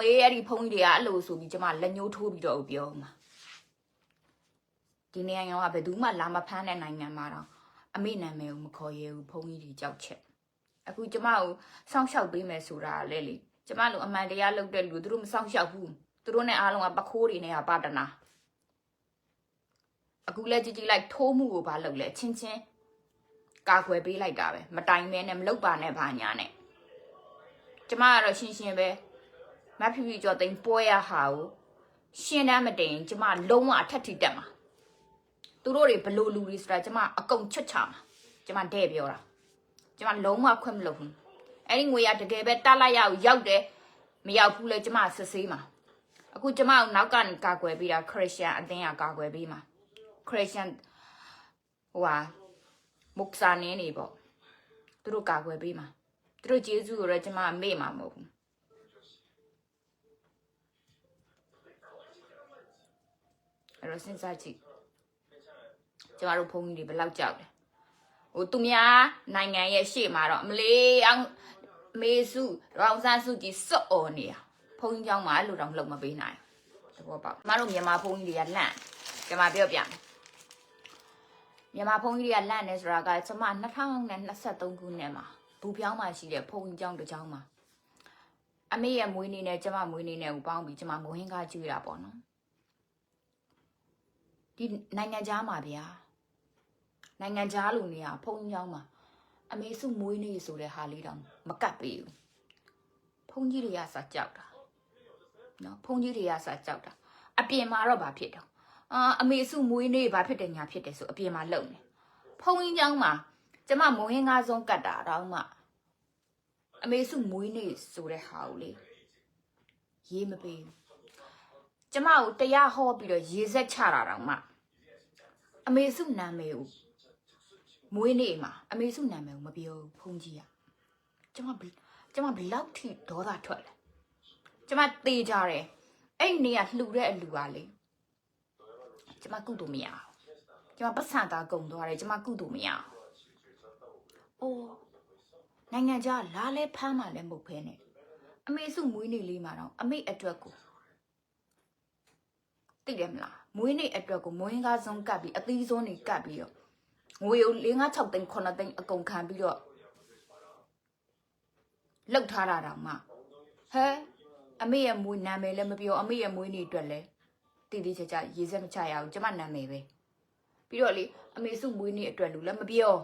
မေးအဲ့ဒီဖုန်းကြီးတွေကအဲ့လိုဆိုပြီးကျမလက်ညှိုးထိုးပြီးတော့ပြောမှာဒီနိုင်ငံကဘယ်သူမှလာမဖမ်းတဲ့နိုင်ငံမှာတော့အမေနာမည်ကိုမခေါ်ရဘူးဖုန်းကြီးတွေကြောက်ချက်အခုကျမကိုစောင့်ရှောက်ပေးမယ်ဆိုတာလေလေကျမလိုအမှန်တရားလုပ်တဲ့လူသူတို့မစောင့်ရှောက်ဘူးသူတို့နဲ့အားလုံးကပခိုးတွေနဲ့ကပါတနာအခုလဲကြည့်ကြည့်လိုက်ထိုးမှုကိုဘာလုပ်လဲချင်းချင်းကာကွယ်ပေးလိုက်တာပဲမတိုင်မဲနဲ့မလုပ်ပါနဲ့ဘာညာနဲ့ကျမကတော့ရှင်းရှင်းပဲ မဖြူဖြူကျော်သိန်းပွဲရဟာကိုရှင်းတမ်းမတင်ရင်ကျမလုံးဝအထက်ထိတက်မှာသူတို့တွေဘလို့လူတွေဆိုတာကျမအကုန်ချွတ်ချမှာကျမတဲ့ပြောတာကျမလုံးဝခွင့်မလုပ်ဘူးအဲ့ဒီငွေရတကယ်ပဲတလိုက်ရအောင်ရောက်တယ်မရောက်ဘူးလေကျမစစ်ဆေးမှာအခုကျမကိုနောက်ကနေကာကွယ်ပေးတာခရစ်ယာန်အသင်းကကာကွယ်ပေးမှာခရစ်ယာန်ဟိုဟာမုတ်စာနင်းနေပေါ့သူတို့ကာကွယ်ပေးမှာသူတို့ဂျေဇုကိုတော့ကျမမေ့မှာမဟုတ်ဘူး အဲ့တော့စဉ်းစားကြည့်ကျမတို့ဘုန်းကြီးတွေဘယ်လောက်ကြောက်လဲဟိုသူများနိုင်ငံရဲ့ရှေ့မှာတော့အမလေးအောင်မေစုရောင်စန်းစုကြီးစွတ်အော်နေတာဘုန်းကြီးကျောင်းမှာလူတော်လှုပ်မပေးနိုင်တဘောပေါက်ကျမတို့မြန်မာဘုန်းကြီးတွေကလန့်ကျမပြောပြမယ်မြန်မာဘုန်းကြီးတွေကလန့်နေဆိုတာကကျမ2023ခုနှစ်မှာဘူပြောင်းမှာရှိတဲ့ဘုန်းကြီးကျောင်းတစ်ကျောင်းမှာအမေရဲ့မွေးနေ့နဲ့ကျမမွေးနေ့နဲ့ကိုပေါင်းပြီးကျမမွေးဟင်းကားကျွေးတာပေါ့နော် ဒီနိုင်ငံခြားမှာဗျာနိုင်ငံခြားလူနေရဖုံးချောင်းမှာအမေစုမွေးနေဆိုတဲ့ဟာလေးတောင်မကတ်ပေးဘူးဖုံးကြီးတွေကစာကြောက်တာနော်ဖုံးကြီးတွေကစာကြောက်တာအပြင်မှာတော့ဘာဖြစ်တော့အာအမေစုမွေးနေဘာဖြစ်တယ်ညာဖြစ်တယ်ဆိုအပြင်မှာလုံနေဖုံးကြီးချောင်းမှာကျမမိုးဟင်းကားဆုံးကတ်တာတော့မှအမေစုမွေးနေဆိုတဲ့ဟာကိုလေရေးမပေးဘူးကျမကိုတရားဟောပြီးတော့ရေဆက်ချတာတောင်မှ အမေစုနာမည်ကိုမွေးနေ့မှာအမေစုနာမည်ကိုမပြောဘူးဖုန်ကြီးอ่ะကျမဘယ်ကျမဘယ်လောက်ထိဒေါသထွက်လဲကျမတေးကြတယ်အဲ့ဒီနေ့ကလှူတဲ့အလူပါလေကျမကုတို့မရအောင်ကျမပတ်စံသားကုံသွားတယ်ကျမကုတို့မရအောင်အိုးနိုင်ငံခြားလာလဲဖမ်းမှလည်းမဟုတ်ဖဲနဲ့အမေစုမွေးနေ့လေးမှာတော့အမေအတွက်ကို သိတယ်မလားမွေးနေ့အတွက်ကိုမွေးကားစုံကပ်ပြီးအသီးစုံနေကပ်ပြီးတော့ငွေကို၄၅6သိန်း9သိန်းအကုန်ခံပြီးတော့လောက်ထားတာတောင်မှဟဲအမေရဲ့မွေးနာမည်လည်းမပြောအမေရဲ့မွေးနေ့အတွက်လည်းတည်တည်ချာချာရေးစက်မချရအောင်ကျမနာမည်ပဲပြီးတော့လေအမေစုမွေးနေ့အတွက်လူလည်းမပြော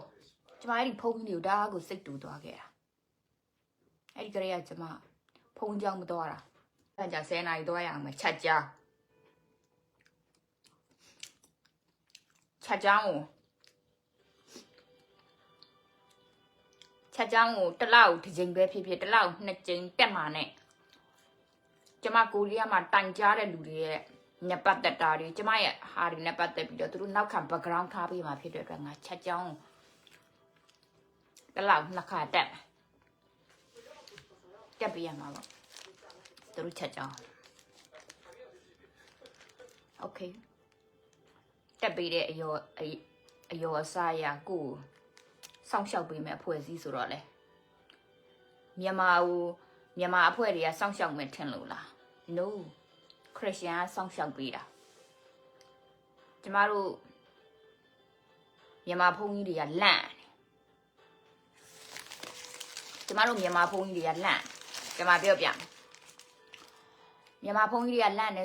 ကျမအဲ့ဒီဖုန်းကြီးကိုဒါကိုစိတ်တူသွားခဲ့တာအဲ့ဒီကလေးကကျမဖုန်းကြောင်းမသွားတာအဲ့ဒါကြ10နာရီသွားရအောင်ချက်ကြား ချက်ချောင်းကိုချက်ချောင်းကိုတစ်လောက်တစ်ချိန်ပဲဖြစ်ဖြစ်တစ်လောက်နှစ်ချိန်တက်မှာနဲ့ကျမကိုရီးယားမှာတိုင်ကြားတဲ့လူတွေရဲ့ညပတ်သက်တာတွေကျမရဲ့ဟာတွေနဲ့ပတ်သက်ပြီးတော့သူတို့နောက်ခံ background ထားပေးမှာဖြစ်တဲ့အတွက်ငါချက်ချောင်းကိုတစ်လောက်နှစ်ခါတက်မယ်တက်ပြရမှာပေါ့သူတို့ချက်ချောင်း okay တက်ပေးတဲ့အယောအအယောအစားအရာကိုယ်စောင့်ရှောက်ပေးမယ်အဖွဲ့အစည်းဆိုတော့လေမြန်မာကိုမြန်မာအဖွဲ့တွေကစောင့်ရှောက်မယ်ထင်လို့လား no ခရစ်ယာန်ကစောင့်ရှောက်ပေးတာကျမတို့မြန်မာဘုန်းကြီးတွေကလန့်တယ်ကျမတို့မြန်မာဘုန်းကြီးတွေကလန့်ကျမပြောပြမယ်မြန်မာဘုန်းကြီးတွေကလန့်နေ